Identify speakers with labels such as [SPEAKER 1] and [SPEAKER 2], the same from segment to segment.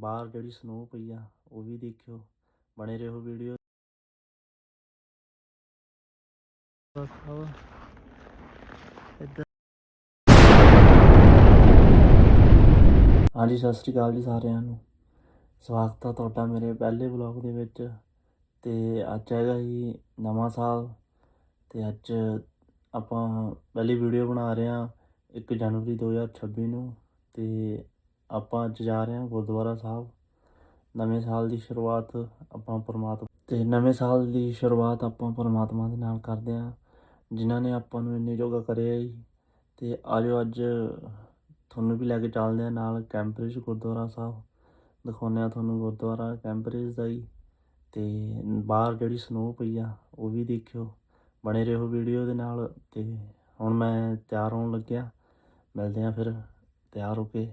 [SPEAKER 1] ਬਾਹਰ ਜਿਹੜੀ ਸਨੋ ਪਈ ਆ, ਉਹ ਵੀ ਦੇਖਿਓ, ਬਣੇ ਰਹੋ ਵੀਡੀਓ ਹਾਂਜੀ, ਸਤਿ ਸ਼੍ਰੀ ਅਕਾਲ ਜੀ ਸਾਰਿਆਂ ਨੂੰ। ਸਵਾਗਤ ਆ ਤੁਹਾਡਾ ਮੇਰੇ ਪਹਿਲੇ ਵਲੌਗ ਦੇ ਵਿੱਚ। ਤੇ ਅੱਜ ਹੈਗਾ ਜੀ ਨਵਾਂ ਸਾਲ। ਤੇ ਅੱਜ ਆਪਾਂ ਪਹਿਲੀ ਵੀਡੀਓ ਬਣਾ ਰਹੇ ਹਾਂ 1 ਜਨਵਰੀ 2026 ਨੂੰ। ਤੇ ਆਪਾਂ ਅੱਜ ਜਾ ਰਹੇ ਹਾਂ ਗੁਰਦੁਆਰਾ ਸਾਹਿਬ। ਨਵੇਂ ਸਾਲ ਦੀ ਸ਼ੁਰੂਆਤ ਆਪਾਂ ਪਰਮਾਤਮਾ ਤੇ ਨਵੇਂ ਸਾਲ ਦੀ ਸ਼ੁਰੂਆਤ ਆਪਾਂ ਪਰਮਾਤਮਾ ਦੇ ਨਾਲ ਕਰਦੇ ਹਾਂ, ਜਿਨ੍ਹਾਂ ਨੇ ਆਪਾਂ ਨੂੰ ਇੰਨੇ ਯੋਗਾ ਕਰਿਆ ਜੀ। ਤੇ ਆਜੋ ਅੱਜ ਤੁਹਾਨੂੰ ਵੀ ਲੈ ਕੇ ਚੱਲਦੇ ਆ ਨਾਲ ਕੈਂਬਰਿਜ ਗੁਰਦੁਆਰਾ ਸਾਹਿਬ। ਦਿਖਾਉਂਦੇ ਆ ਤੁਹਾਨੂੰ ਗੁਰਦੁਆਰਾ ਕੈਂਬਰਿਜ ਦਾ ਹੀ ਤੇ ਬਾਹਰ ਜਿਹੜੀ ਸਨੋ ਪਈ ਆ, ਉਹ ਵੀ ਦੇਖਿਓ। ਬਣੇ ਰਹੋ ਵੀਡੀਓ ਦੇ ਨਾਲ। ਤੇ ਹੁਣ ਮੈਂ ਤਿਆਰ ਹੋਣ ਲੱਗਿਆ। ਮਿਲਦੇ ਆ ਫਿਰ। ਤਿਆਰ ਹੋ ਕੇ।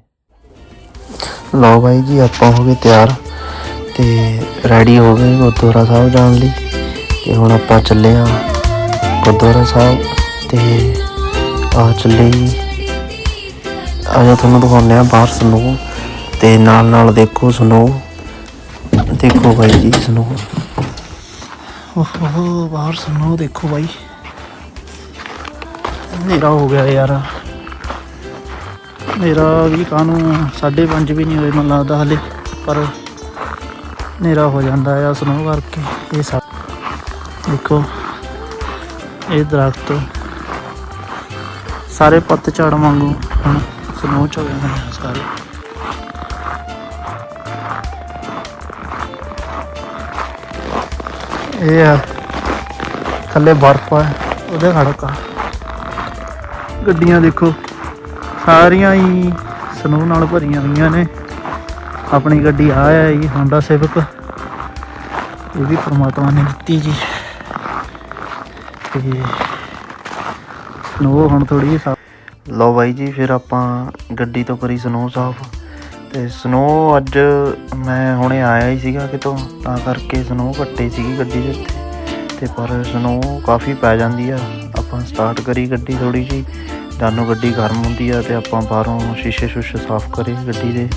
[SPEAKER 1] ਲਓ ਬਾਈ ਜੀ, ਆਪਾਂ ਹੋ ਗਏ ਤਿਆਰ ਤੇ ਰੈਡੀ ਹੋ ਗਏ ਗੁਰਦੁਆਰਾ ਸਾਹਿਬ ਜਾਣ ਲਈ ਤੇ ਹੁਣ ਆਪਾਂ ਚੱਲੇ ਆ ਗੁਰਦੁਆਰਾ ਸਾਹਿਬ ਤੇ ਆ ਚੱਲੇ ਜੀ। ਆਜਾ ਤੁਹਾਨੂੰ ਦਿਖਾਉਂਦੇ ਆ ਬਾਹਰ ਸਨੋ ਤੇ ਨਾਲ ਨਾਲ ਦੇਖੋ ਸਨੋ ਦੇਖੋ ਬਾਈ ਜੀ ਸਨੋ ਓਹੋ, ਬਾਹਰ ਸਨੋ ਦੇਖੋ ਬਾਈ। ਹਨੇਰਾ ਹੋ ਗਿਆ ਯਾਰ। ਮੇਰਾ ਵੀ ਕਾਨੂੰ 5:30 ਵੀ ਨਹੀਂ ਹੋਏ ਮੈਨੂੰ ਲੱਗਦਾ ਹਲੇ, ਪਰ ਹਨੇਰਾ ਹੋ ਜਾਂਦਾ ਆ ਸਨੋ ਕਰਕੇ, ਇਹ ਸਭ ਦੇਖੋ, ਇਹ ਦਰਖਤ ਸਾਰੇ ਪੱਤ ਝਾੜ ਵਾਂਗੂ ਹੁਣ ਸਨੋ ਚ ਹੋ ਗਏ ਸਾਰੇ। ਇਹ ਆ, ਥੱਲੇ ਬਰਫ਼ ਆ, ਉਹਦੇ ਖੜਕਾ ਗੱਡੀਆਂ ਦੇਖੋ। ਸਾਰੀਆਂ ਹੀ ਸਨੋ ਨਾਲ ਭਰੀਆਂ ਹੋਈਆਂ ਨੇ। ਆਪਣੀ ਗੱਡੀ ਆ ਹੈ ਜੀ ਹੋਂਡਾ ਸਿਵਕ ਇਹ ਵੀ ਪਰਮਾਤਮਾ ਨੇ ਦਿੱਤੀ ਜੀ। ਤੇ ਸਨੋ ਹੁਣ ਥੋੜੀ ਲਓ ਬਾਈ ਜੀ, ਫਿਰ ਆਪਾਂ ਗੱਡੀ ਤੋਂ ਕਰੀ ਸਨੋ ਸਾਫ਼। ਤੇ ਸਨੋ ਅੱਜ ਮੈਂ ਹੁਣੇ ਆਇਆ ਹੀ ਸੀਗਾ ਕਿਤੋਂ, ਤਾਂ ਕਰਕੇ ਸਨੋ ਘੱਟੇ ਸੀਗੀ ਗੱਡੀ ਦੇ ਉੱਤੇ। ਤੇ ਪਰ ਸਨੋ ਕਾਫੀ ਪੈ ਜਾਂਦੀ ਆ। ਆਪਾਂ ਸਟਾਰਟ ਕਰੀ ਗੱਡੀ ਥੋੜੀ ਜੀ ਜਾਨੋਂ ਗੱਡੀ ਗਰਮ ਹੁੰਦੀ ਆ ਤੇ ਆਪਾਂ ਬਾਹਰੋਂ ਸ਼ੀਸ਼ੇ ਸ਼ੁਸ਼ੇ ਸਾਫ਼ ਕਰੇ ਗੱਡੀ ਦੇ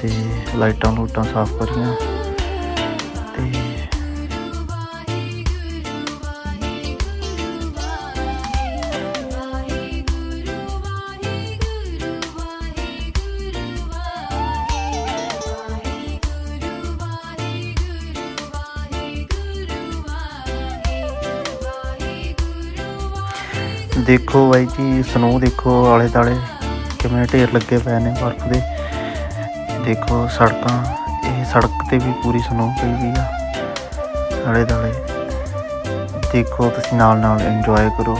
[SPEAKER 1] ਤੇ ਲਾਈਟਾਂ ਲੂਟਾਂ ਸਾਫ਼ ਕਰੀਆਂ। ਦੇਖੋ ਬਾਈ ਜੀ, ਸਨੋ ਦੇਖੋ ਆਲੇ ਦਾਲੇ ਕਿਵੇਂ ਢੇਰ ਲੱਗੇ ਪਏ ਨੇ ਬਰਫ਼ ਦੇ। ਦੇਖੋ ਸੜਕਾਂ, ਇਹ ਸੜਕ ਤੇ ਵੀ ਪੂਰੀ ਸਨੋ ਪਈ ਵੀ ਆ, ਆਲੇ ਦਾਲੇ। ਦੇਖੋ ਤੁਸੀਂ ਨਾਲ ਨਾਲ ਇੰਜੋਏ ਕਰੋ।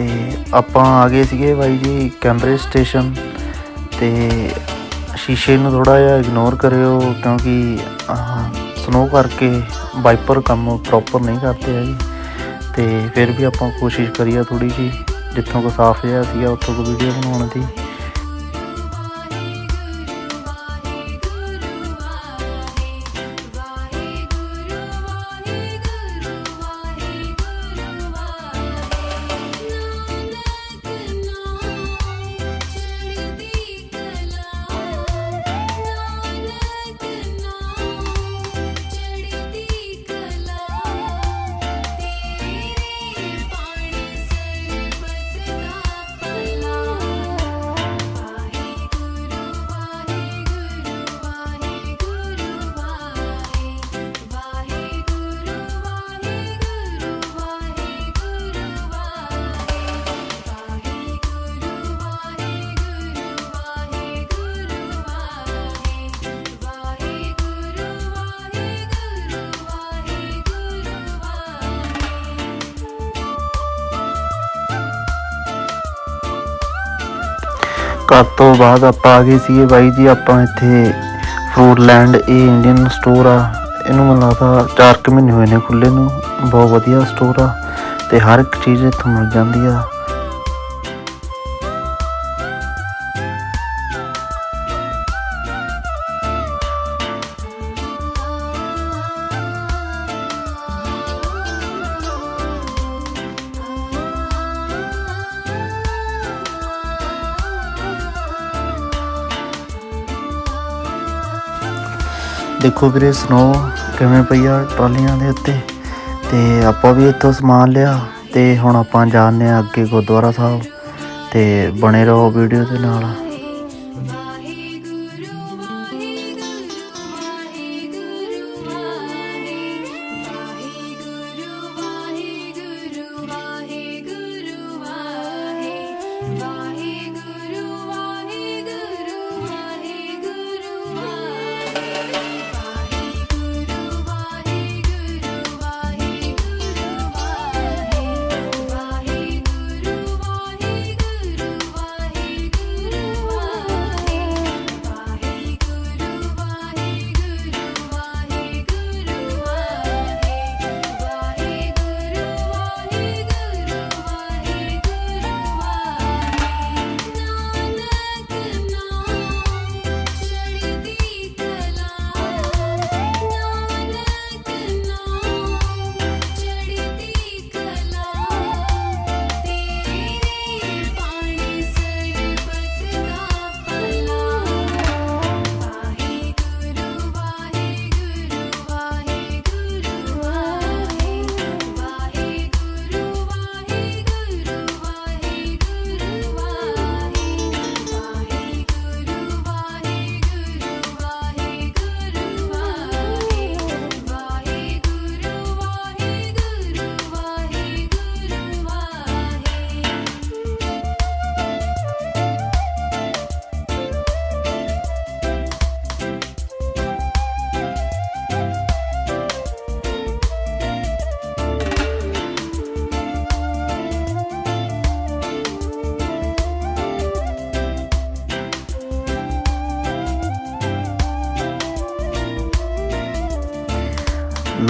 [SPEAKER 1] ਤੇ ਆਪਾਂ ਆ ਗਏ ਸੀਗੇ ਬਾਈ ਜੀ ਕੈਂਬਰੇਜ ਸਟੇਸ਼ਨ ਤੇ ਸ਼ੀਸ਼ੇ ਨੂੰ ਥੋੜਾ ਜਿਹਾ ਇਗਨੋਰ ਕਰਿਓ ਕਿਉਂਕਿ ਸਨੋ ਕਰਕੇ ਵਾਈਪਰ ਕੰਮ ਪ੍ਰੋਪਰ ਨਹੀਂ ਕਰਦੇ ਹੈਗੇ। ਤੇ ਫਿਰ ਵੀ ਆਪਾਂ ਕੋਸ਼ਿਸ਼ ਕਰੀਏ ਥੋੜੀ ਜੀ ਜਿੱਥੋਂ ਕੋ ਸਾਫ਼ ਜਿਹਾ ਸੀਗਾ ਉੱਥੋਂ ਕੋ ਵੀਡੀਓ ਬਣਾਉਣ ਦੀ। ਘਰ ਤੋਂ ਬਾਅਦ ਆਪਾਂ ਆ ਗਏ ਸੀਗੇ ਬਾਈ ਜੀ, ਆਪਾਂ ਇੱਥੇ ਫਰੂਟ ਲੈਂਡ, ਇਹ ਇੰਡੀਅਨ ਸਟੋਰ ਆ। ਇਹਨੂੰ ਮੈਨੂੰ ਲੱਗਦਾ 4 ਕੁ ਮਹੀਨੇ ਹੋਏ ਨੇ ਖੁੱਲੇ ਨੂੰ। ਬਹੁਤ ਵਧੀਆ ਸਟੋਰ ਆ ਤੇ ਹਰ ਇੱਕ ਚੀਜ਼ ਇੱਥੋਂ ਮਿਲ ਜਾਂਦੀ ਆ। ਦੇਖੋ ਵੀਰੇ ਸਨੋ ਕਿਵੇਂ ਪਈ ਆ ਟਰਾਲੀਆਂ ਦੇ ਉੱਤੇ। ਤੇ ਆਪਾਂ ਵੀ ਇੱਥੋਂ ਸਮਾਨ ਲਿਆ ਤੇ ਹੁਣ ਆਪਾਂ ਜਾਣਦੇ ਆ ਅੱਗੇ ਗੁਰਦੁਆਰਾ ਸਾਹਿਬ ਤੇ ਬਣੇ ਰਹੋ ਵੀਡੀਓ ਦੇ ਨਾਲ।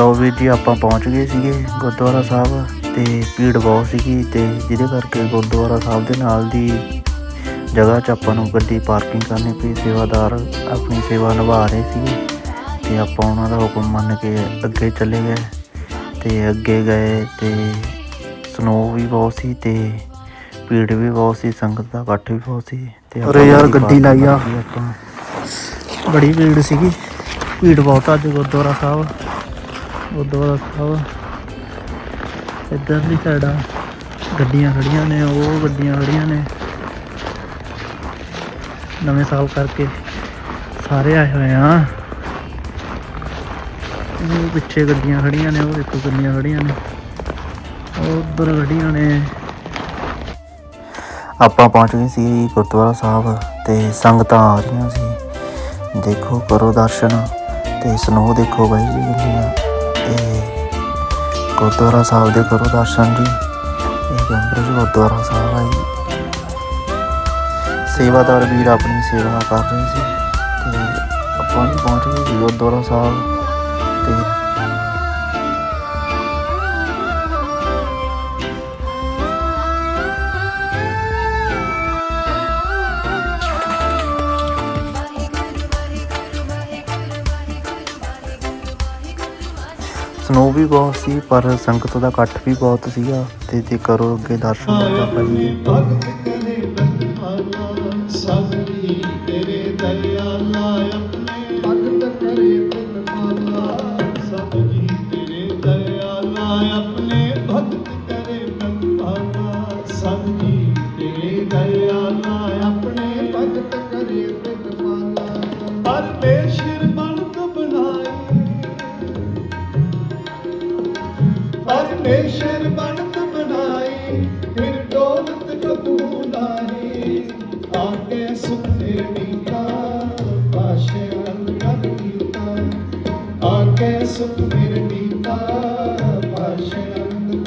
[SPEAKER 1] ਲਓ ਵੀਰ ਜੀ ਆਪਾਂ ਪਹੁੰਚ ਗਏ ਸੀਗੇ ਗੁਰਦੁਆਰਾ ਸਾਹਿਬ ਤੇ ਭੀੜ ਬਹੁਤ ਸੀਗੀ ਤੇ ਜਿਹਦੇ ਕਰਕੇ ਗੁਰਦੁਆਰਾ ਸਾਹਿਬ ਦੇ ਨਾਲ ਦੀ ਜਗ੍ਹਾ 'ਚ ਆਪਾਂ ਨੂੰ ਗੱਡੀ ਪਾਰਕਿੰਗ ਕਰਨੀ ਪਈ ਸੇਵਾਦਾਰ ਆਪਣੀ ਸੇਵਾ ਨਿਭਾ ਰਹੇ ਸੀਗੇ ਤੇ ਆਪਾਂ ਉਹਨਾਂ ਦਾ ਹੁਕਮ ਮੰਨ ਕੇ ਅੱਗੇ ਚਲੇ ਗਏ ਤੇ ਅੱਗੇ ਗਏ ਤੇ ਸਨੋ ਵੀ ਬਹੁਤ ਸੀ ਤੇ ਭੀੜ ਵੀ ਬਹੁਤ ਸੀ ਸੰਗਤ ਦਾ ਇਕੱਠ ਵੀ ਬਹੁਤ ਸੀ ਤੇ
[SPEAKER 2] ਅਰੇ ਯਾਰ ਗੱਡੀ ਲਾਈ ਆ। ਬੜੀ ਭੀੜ ਸੀਗੀ ਭੀੜ ਬਹੁਤ ਆ ਅੱਜ ਗੁਰਦੁਆਰਾ ਸਾਹਿਬ ਗੁਰਦੁਆਰਾ ਸਾਹਿਬ। ਇੱਧਰ ਦੀ ਸਾਡਾ ਗੱਡੀਆਂ ਖੜੀਆਂ ਨੇ, ਉਹ ਗੱਡੀਆਂ ਖੜੀਆਂ ਨੇ। ਨਵੇਂ ਸਾਲ ਕਰਕੇ ਸਾਰੇ ਆਏ ਹੋਏ ਆ। ਉਹ ਪਿੱਛੇ ਗੱਡੀਆਂ ਖੜੀਆਂ ਨੇ, ਉਹ ਦੇਖੋ ਗੱਡੀਆਂ ਖੜੀਆਂ ਨੇ। ਉਹ ਉੱਧਰ ਗੱਡੀਆਂ ਨੇ।
[SPEAKER 1] ਆਪਾਂ ਪਹੁੰਚ ਗਏ ਸੀ ਗੁਰਦੁਆਰਾ ਸਾਹਿਬ ਤੇ ਸੰਗਤਾਂ ਆ ਰਹੀਆਂ ਸੀ। ਦੇਖੋ ਕਰੋ ਦਰਸ਼ਨ ਤੇ ਸਨੋ ਦੇਖੋ ਬਾਈ ਜੀ ਕਿੰਨੀਆਂ। ਤੇ ਗੁਰਦੁਆਰਾ ਸਾਹਿਬ ਦੇ ਕਰੋ ਦਰਸ਼ਨ ਜੀ, ਇਹ ਕੈਂਬਰਿਜ ਗੁਰਦੁਆਰਾ ਸਾਹਿਬ ਆ ਜੀ। ਸੇਵਾਦਾਰ ਵੀਰ ਆਪਣੀ ਸੇਵਾ ਕਰ ਰਹੇ ਸੀ ਤੇ ਆਪਾਂ ਵੀ ਪਹੁੰਚ ਗਏ ਸੀ ਗੁਰਦੁਆਰਾ ਸਾਹਿਬ ਤੇ ਸਨੋ ਵੀ ਬਹੁਤ ਸੀ, ਪਰ ਸੰਗਤ ਦਾ ਇਕੱਠ ਵੀ ਬਹੁਤ ਸੀਗਾ, ਤੇ ਜੇ ਕਰੋ ਅੱਗੇ ਦਰਸ਼ਨ ਬਾਬਾ ਜੀ ਦੇ।
[SPEAKER 3] ਸੁਖ ਮਿਰ ਮੀਤਾ ਪਾਸ਼ਨੰਦ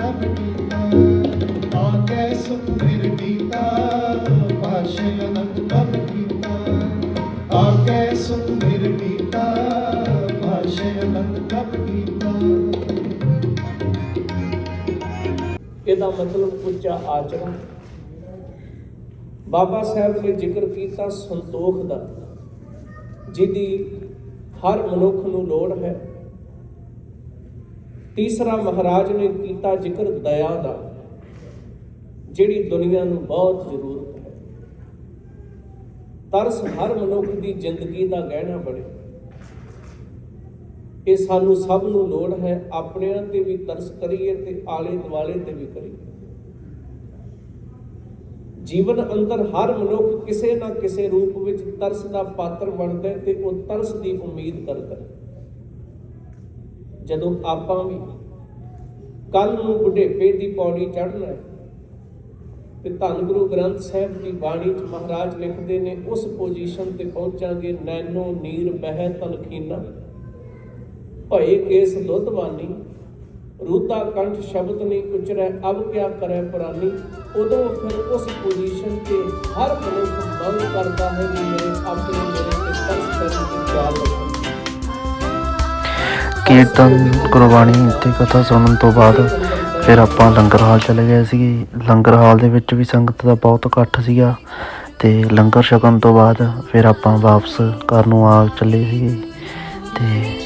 [SPEAKER 4] ਇਹਦਾ ਮਤਲਬ ਉੱਚਾ ਆਚਰਣ। ਬਾਬਾ ਸਾਹਿਬ ਨੇ ਜ਼ਿਕਰ ਕੀਤਾ ਸੰਤੋਖ ਦਾ, ਜਿਹਦੀ ਹਰ ਮਨੁੱਖ ਨੂੰ ਲੋੜ ਹੈ। ਤੀਸਰਾ ਮਹਾਰਾਜ ਨੇ ਕੀਤਾ ਜ਼ਿਕਰ ਦਇਆ ਦਾ, ਜਿਹੜੀ ਦੁਨੀਆ ਨੂੰ ਬਹੁਤ ਜ਼ਰੂਰਤ ਹੈ। ਤਰਸ ਹਰ ਮਨੁੱਖ ਦੀ ਜ਼ਿੰਦਗੀ ਦਾ ਗਹਿਣਾ ਬਣੇ। ਇਹ ਸਾਨੂੰ ਸਭ ਨੂੰ ਲੋੜ ਹੈ ਆਪਣਿਆਂ ਤੇ ਵੀ ਤਰਸ ਕਰੀਏ ਤੇ ਆਲੇ ਦੁਆਲੇ ਤੇ ਵੀ ਕਰੀਏ। ਜੀਵਨ ਅੰਦਰ ਹਰ ਮਨੁੱਖ ਕਿਸੇ ਨਾ ਕਿਸੇ ਰੂਪ ਵਿੱਚ ਤਰਸ ਦਾ ਪਾਤਰ ਬਣਦਾ ਹੈ ਤੇ ਉਹ ਤਰਸ ਦੀ ਉਮੀਦ ਕਰਦਾ ਹੈ। ਜਦੋਂ ਆਪਾਂ ਵੀ ਕੱਲ ਨੂੰ ਬੁਢੇਪੇ ਦੀ ਪੌੜੀ ਚੜ੍ਹਨਾ ਹੈ ਤੇ ਧੰਨ ਗੁਰੂ ਗ੍ਰੰਥ ਸਾਹਿਬ ਦੀ ਬਾਣੀ ਚ ਮਹਾਰਾਜ ਲਿਖਦੇ ਨੇ, ਉਸ ਪੋਜੀਸ਼ਨ ਤੇ ਪਹੁੰਚਾਂਗੇ ਨੈਨੋ ਨੀਰ ਬਹਿ ਤਲਖੀਨਾ। ਭਏ ਕੇਸ ਦੁੱਧਵਾਨੀ ਰੂਤਾ ਕੰਠ ਸ਼ਬਦ ਨਹੀਂ ਉਚਰੈ, ਅਬ ਕਿਆ ਕਰੈ ਪੁਰਾਨੀ। ਉਦੋਂ ਫਿਰ ਉਸ ਪੋਜੀਸ਼ਨ ਤੇ ਹਰ ਮਨੁੱਖ ਮੰਗ ਕਰਦਾ ਹੈ ਕਿ ਮੇਰੇ ਆਪਣੇ ਮੇਰੇ ਤੇ ਤਰਸ ਕਰਨ ਦੀ ਖਿਆਲ ਰੱਖੋ
[SPEAKER 2] ਕੀਰਤਨ ਗੁਰਬਾਣੀ ਤੇ ਕਥਾ ਸੁਣਨ ਤੋਂ ਬਾਅਦ ਫਿਰ ਆਪਾਂ ਲੰਗਰ ਹਾਲ ਚਲੇ ਗਏ ਸੀਗੇ ਲੰਗਰ ਹਾਲ ਦੇ ਵਿੱਚ ਵੀ ਸੰਗਤ ਦਾ ਬਹੁਤ ਇਕੱਠ ਸੀਗਾ ਤੇ ਲੰਗਰ ਛਕਣ ਤੋਂ ਬਾਅਦ ਫਿਰ ਆਪਾਂ ਵਾਪਸ ਘਰ ਨੂੰ ਆ ਚੱਲੇ ਸੀ ਤੇ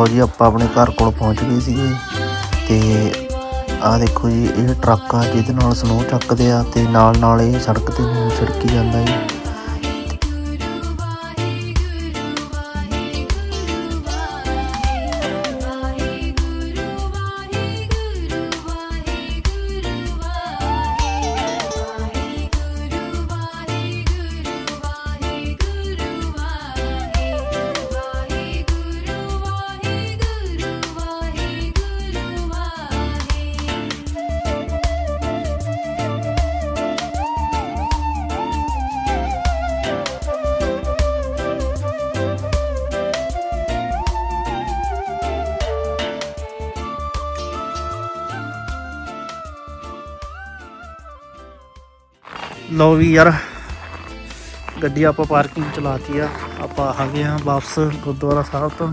[SPEAKER 2] ਲਓ ਜੀ, ਆਪਾਂ ਆਪਣੇ ਘਰ ਕੋਲ ਪਹੁੰਚ ਗਏ ਸੀਗੇ। ਤੇ ਆਹ ਦੇਖੋ ਜੀ, ਇਹ ਟਰੱਕ ਆ, ਜਿਹਦੇ ਨਾਲ ਸਨੋ ਚੱਕਦੇ ਆ ਤੇ ਨਾਲ ਨਾਲ ਇਹ ਸੜਕ ਤੇ ਨੂੰ ਛਿੜਕੀ ਜਾਂਦਾ ਜੀ। ਲਓ ਵੀ ਯਾਰ, ਗੱਡੀ ਆਪਾਂ ਪਾਰਕਿੰਗ ਚਲਾਤੀ ਆ। ਆਪਾਂ ਆ ਗਏ ਆ ਵਾਪਸ ਗੁਰਦੁਆਰਾ ਸਾਹਿਬ ਤੋਂ।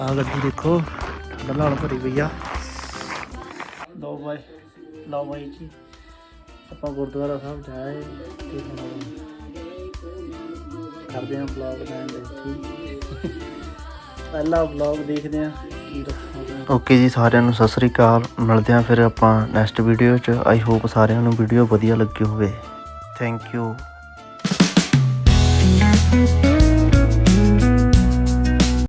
[SPEAKER 2] ਆ ਗੱਡੀ ਦੇਖੋ, ਠੰਡ ਨਾਲ ਭਰੀ ਪਈ ਆ। ਲਓ ਬਾਈ ਲਓ ਬਾਈ ਜੀ, ਆਪਾਂ ਗੁਰਦੁਆਰਾ ਸਾਹਿਬ ਜਾਏ ਤੇ ਹੁਣ ਕਰਦੇ ਆ ਵਲੌਗ ਦਾ। ਐਂਡ ਠੀਕ ਪਹਿਲਾ ਵਲੌਗ ਦੇਖਦੇ ਆ। ਓਕੇ ਜੀ, ਸਾਰਿਆਂ ਨੂੰ ਸਤਿ ਸ੍ਰੀ ਅਕਾਲ। ਮਿਲਦੇ ਆ ਫਿਰ ਆਪਾਂ ਨੈਕਸਟ ਵੀਡੀਓ 'ਚ। ਆਈ ਹੋਪ ਸਾਰਿਆਂ ਨੂੰ ਵੀਡੀਓ ਵਧੀਆ ਲੱਗੀ ਹੋਵੇ। Thank you